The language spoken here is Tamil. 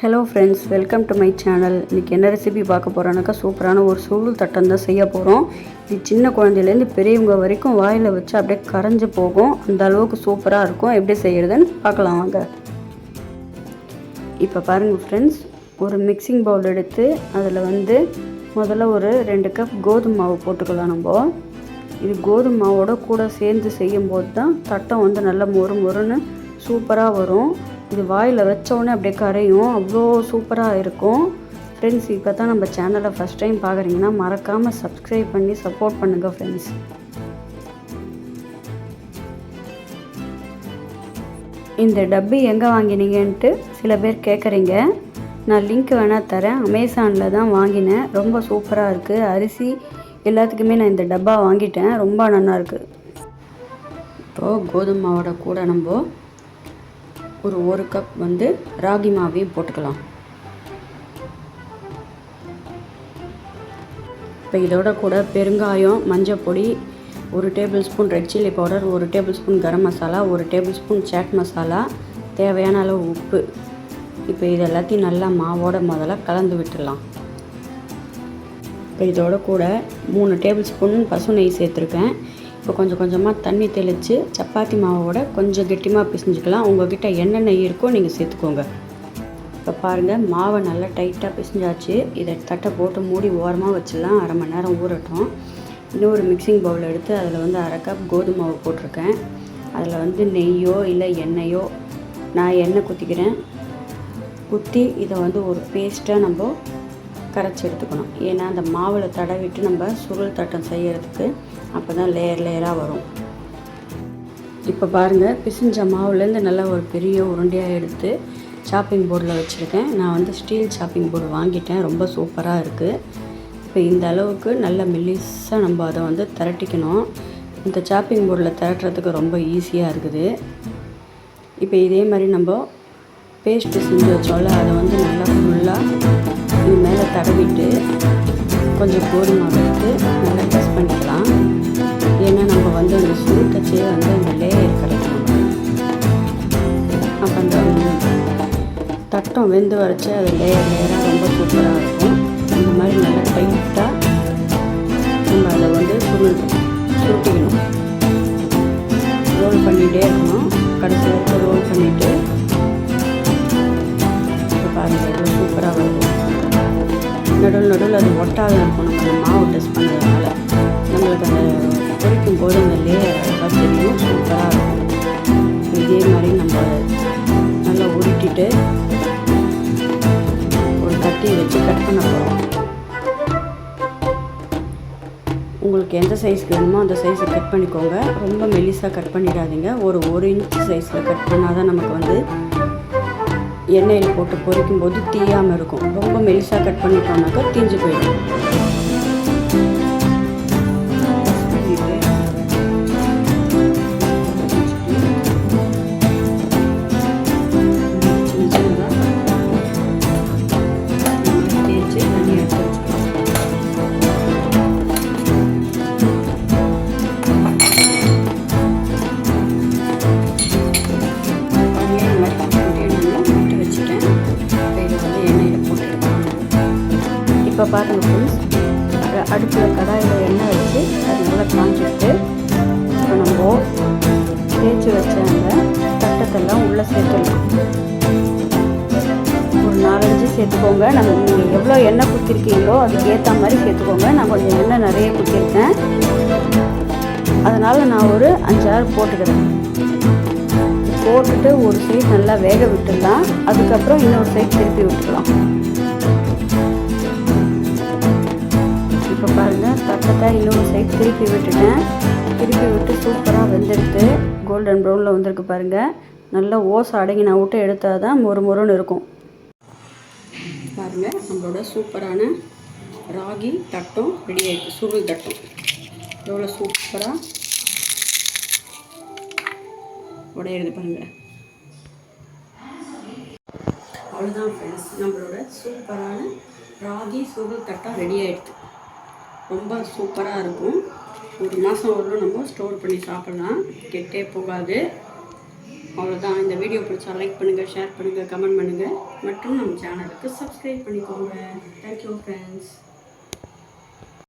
Hello friends welcome to my channel இன்றைக்கி என்ன ரெசிபி பார்க்க போகிறோன்னாக்கா சூப்பரான ஒரு சுருள் தட்டம் தான் செய்ய போகிறோம் இது சின்ன குழந்தையிலேருந்து பெரியவங்க வரைக்கும் வாயில் வச்சு அப்படியே கரைஞ்சு போகும். அந்த அளவுக்கு சூப்பராக இருக்கும். எப்படி செய்கிறதுன்னு பார்க்கலாம் வாங்க. இப்போ பாருங்கள் ஃப்ரெண்ட்ஸ் ஒரு மிக்சிங் பவுல் எடுத்து அதில் வந்து முதல்ல ஒரு ரெண்டு கப் கோதுமை மாவு போட்டுக்கலாம் நம்ம. இது கோதுமை மாவோட கூட சேர்ந்து செய்யும்போது தான் தட்டம் வந்து நல்லா மொறு மொறுன்னு சூப்பராக வரும். இது வாயில் வச்சோடனே அப்படியே கரையும். அவ்வளோ சூப்பராக இருக்கும். ஃப்ரெண்ட்ஸ் இப்போ தான் நம்ம சேனலை ஃபஸ்ட் டைம் பார்க்குறீங்கன்னா மறக்காமல் சப்ஸ்கிரைப் பண்ணி சப்போர்ட் பண்ணுங்கள் ஃப்ரெண்ட்ஸ் இந்த டப்பி எங்கே வாங்கினீங்கன்ட்டு சில பேர் கேட்குறீங்க நான் லிங்க் வேணால் தரேன். அமேசானில் தான் வாங்கினேன். ரொம்ப சூப்பராக இருக்குது அரிசி எல்லாத்துக்குமே நான் இந்த டப்பா வாங்கிட்டேன். ரொம்ப நல்லாயிருக்கு இருக்குது இப்போது கோதுமாவோட கூட நம்ம ஒரு ஒரு கப் வந்து ராகி மாவையும் போட்டுக்கலாம். இப்போ இதோட கூட பெருங்காயம் மஞ்சள் பொடி ஒரு tablespoon red chilli powder ஒரு டேபிள் ஸ்பூன் கரம் மசாலா ஒரு டேபிள் ஸ்பூன் சாட் மசாலா தேவையான அளவு உப்பு. இப்போ இது எல்லாத்தையும் நல்லா மாவோட முதல்ல கலந்து விட்டுடலாம். இப்போ இதோட கூட மூணு டேபிள் ஸ்பூன் பசு நெய் சேர்த்துருக்கேன். இப்போ கொஞ்சம் கொஞ்சமாக தண்ணி தெளித்து சப்பாத்தி மாவோட கொஞ்சம் கெட்டிமாக பிசைஞ்சுக்கலாம். உங்கள்கிட்ட என்னென்ன இருக்கோ நீங்கள் சேர்த்துக்கோங்க. இப்போ பாருங்கள் மாவை நல்லா டைட்டாக பிசைஞ்சாச்சு. இதை தட்டை போட்டு மூடி ஓரமாக வச்சிடலாம். அரை மணி நேரம் ஊறட்டும். இன்னொரு மிக்சிங் பவுல் எடுத்து அதில் வந்து அரை கப் கோதுமை மாவு போட்டிருக்கேன். அதில் வந்து நெய்யோ இல்லை எண்ணெயோ நான் எண்ணெய் குத்திக்கிறேன். குத்தி இதை வந்து ஒரு பேஸ்ட்டாக நம்ம கரைச்சி எடுத்துக்கணும். ஏன்னா அந்த மாவில் தடவிட்டு நம்ம சுருள் தட்டம் செய்கிறதுக்கு அப்போ தான் லேயர் லேயராக வரும். இப்போ பாருங்கள் பிசிஞ்ச மாவுலேருந்து நல்லா ஒரு பெரிய உருண்டையாக எடுத்து சாப்பிங் போர்டில் வச்சுருக்கேன். நான் வந்து ஸ்டீல் சாப்பிங் போர்டு வாங்கிட்டேன். ரொம்ப சூப்பராக இருக்குது இப்போ இந்த அளவுக்கு நல்ல மெல்லிஸாக நம்ம அதை வந்து திரட்டிக்கணும். இந்த சாப்பிங் போர்டில் திரட்டுறதுக்கு ரொம்ப ஈஸியாக இருக்குது. இப்போ இதே மாதிரி நம்ம பேஸ்ட்டு செஞ்சு வச்சோம்ல அதை வந்து நல்லா ஃபுல்லாக தடவிட்டு கொஞ்சம் கோதுமை வைத்து நல்லா மிக்ஸ் பண்ணிக்கலாம். ஏன்னா நம்ம வந்து அந்த சுருக்கச்சே வந்து அந்த லேயர் கிடைக்கும். அப்போ அந்த தட்டம் வெந்து வரைச்சி அது லேயர் லேயராக ரொம்ப சூப்பராக இருக்கும். இந்த மாதிரி நல்லா டைட்டாக நம்ம அதை வந்து சுருள் சுருட்டிக்கணும். ரோல் பண்ணிகிட்டே இருக்கணும். கடைசி வரைக்கும் ரோல் பண்ணிவிட்டு பாருங்கள் சூப்பராக வரும் நடுவில் நடுவில் அது ஒட்டாத இருக்கும் நம்ம அந்த மாவு டெஸ்ட் பண்ணுறதுனால நம்மளுக்கு அந்த பொரிக்கும் போது அந்த லேயர் அழகாக தெரியும் சூப்பராக இருக்கும். இதே மாதிரி நம்ம நல்லா உருட்டிட்டு ஒரு கட்டி வச்சு கட் பண்ண போகிறோம் உங்களுக்கு எந்த சைஸ்க்கு வேணுமோ அந்த சைஸை கட் பண்ணிக்கோங்க. ரொம்ப மெலிசாக கட் பண்ணிடாதீங்க. ஒரு ஒரு இன்ச் சைஸில் கட் பண்ணால் தான் நமக்கு வந்து எண்ணெயில் போட்டு பொரிக்கும் போது தீயாமல் இருக்கும். ரொம்ப மெலிசாக கட் பண்ணிட்டோம்னாக்கா தீஞ்சு போயிடும். இப்போ பாருங்கள் ஃப்ரெண்ட்ஸ் அடுப்பில் கடாயில் எண்ணெய் வச்சு அது நல்லா காஞ்சிட்டு இப்போ நம்ம தேய்ச்சி வச்ச அந்த தட்டத்தெல்லாம் உள்ளே சேர்த்துடலாம். ஒரு நாலஞ்சு சேர்த்துக்கோங்க. நம்ம நீங்கள் எவ்வளோ எண்ணெய் குத்திருக்கீங்களோ அதுக்கு ஏற்ற மாதிரி சேர்த்துக்கோங்க. நான் கொஞ்சம் எண்ணெய் நிறைய குத்திருக்கேன். அதனால் நான் ஒரு அஞ்சாறு போட்டுக்கிறேன். போட்டுட்டு ஒரு சைடு நல்லா வேக விட்டுடலாம். அதுக்கப்புறம் இன்னொரு சைடு திருப்பி விட்டுக்கலாம் பாருங்கள் இன்னொரு சைடு திருப்பி விட்டுட்டேன். திருப்பி விட்டு சூப்பராக வெந்தெடுத்து கோல்டன் ப்ரௌனில் வந்திருக்கு பாருங்கள் நல்லா ஓசை அடங்கி நான் விட்டு எடுத்தால் தான் மொறு மொறுன்னு இருக்கும். பாருங்கள் நம்மளோட சூப்பரான ராகி தட்டம் ரெடி ஆகிடுச்சு சுருள் தட்டம். எவ்வளோ சூப்பராக உடையிறது பாருங்கள் அவ்வளோதான் ஃப்ரெண்ட்ஸ் நம்மளோட சூப்பரான ராகி சுருள் தட்டம் ரெடி ஆகிடுது ரொம்ப சூப்பராக இருக்கும். ஒரு மாதம் வரலும் நம்ம ஸ்டோர் பண்ணி சாப்பிட்லாம். கெட்டே போகாது. அவ்வளோதான் இந்த வீடியோ பிடிச்சா லைக் பண்ணுங்கள் ஷேர் பண்ணுங்கள் கமெண்ட் பண்ணுங்கள் மற்றும் நம்ம சேனலுக்கு சப்ஸ்கிரைப் பண்ணிக்கோங்க. Thank you friends